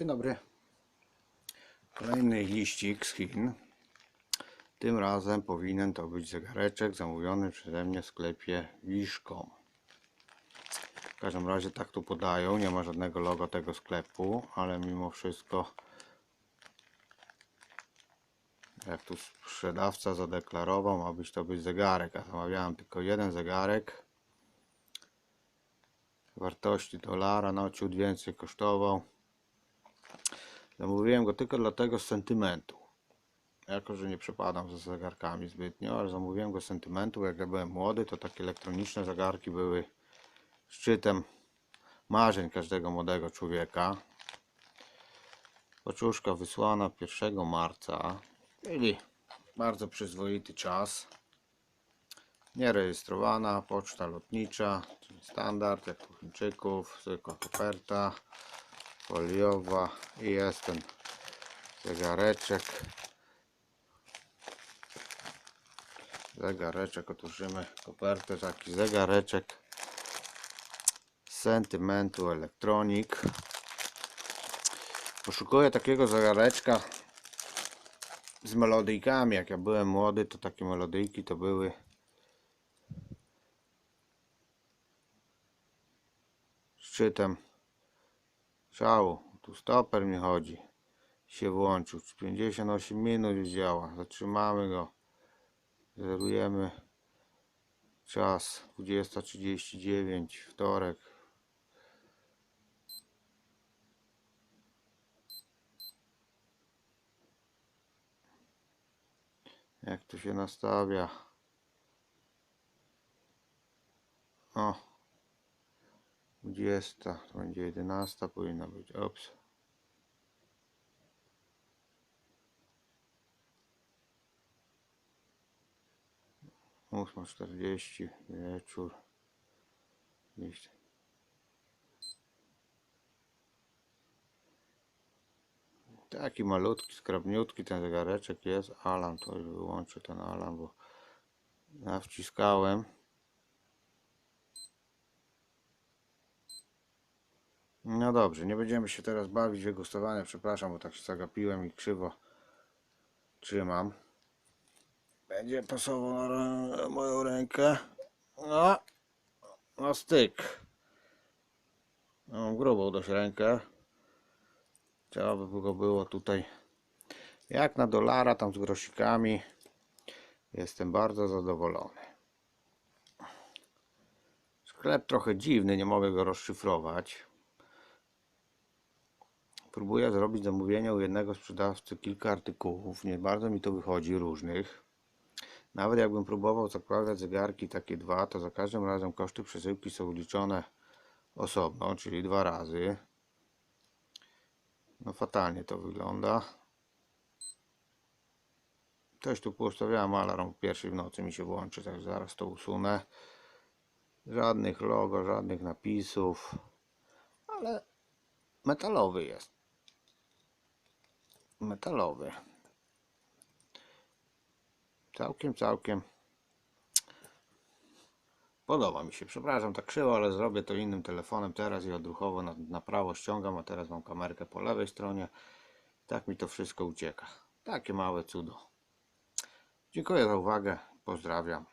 Dzień dobry. Kolejny liścik z Chin. Tym razem powinien to być zegareczek zamówiony przeze mnie w sklepie Wiszką. W każdym razie tak tu podają, nie ma żadnego logo tego sklepu, ale mimo wszystko jak tu sprzedawca zadeklarował, ma być to być zegarek, a zamawiałem tylko jeden zegarek wartości dolara, no ciut więcej kosztował. Zamówiłem go tylko dlatego z sentymentu. Jako, że nie przepadam za zegarkami zbytnio, ale zamówiłem go z sentymentu. Jak ja byłem młody, to takie elektroniczne zegarki były szczytem marzeń każdego młodego człowieka. Paczuszka wysłana 1 marca, czyli bardzo przyzwoity czas. Nierejestrowana, poczta lotnicza, czyli standard, jak u Chińczyków, zwykła koperta foliowa i jest ten zegareczek. Zegareczek, otworzymy kopertę, taki zegareczek sentymentu elektronik. Poszukuję takiego zegareczka z melodyjkami. Jak ja byłem młody, to takie melodyjki to były szczytem szału. Tu stoper mi chodzi. Się włączył. 58 minut już działa. Zatrzymamy go. Zerujemy czas 20.39 wtorek. Jak tu się nastawia? O. 20, to będzie 11 powinna być. Ops. Ósma czterdzieści wieczór. Taki malutki, skrabniutki ten zegareczek jest. Alarm, to już wyłączę ten alarm, bo ja No dobrze, nie będziemy się teraz bawić w wygustowanie. Przepraszam, bo tak się zagapiłem i krzywo trzymam. Będzie pasował na moją rękę. No, na styk. No, Mam grubą dość rękę. Trzeba by go było tutaj jak na dolara, tam z grosikami. Jestem bardzo zadowolony. Sklep trochę dziwny, nie mogę go rozszyfrować. Próbuję zrobić zamówienie u jednego sprzedawcy kilka artykułów. Nie bardzo mi to wychodzi różnych. Nawet jakbym próbował zakładać zegarki takie dwa, to za każdym razem koszty przesyłki są liczone osobno, czyli dwa razy. No fatalnie to wygląda. Coś tu poustawiałem alarm pierwszej w nocy mi się włączy, tak zaraz to usunę. Żadnych logo, żadnych napisów, ale metalowy jest. Metalowy. Całkiem, całkiem podoba mi się. Przepraszam, tak krzywo, ale zrobię to innym telefonem teraz i odruchowo na, na prawo ściągam, a teraz mam kamerkę po lewej stronie. Tak mi to wszystko ucieka. Takie małe cudo. Dziękuję za uwagę. Pozdrawiam.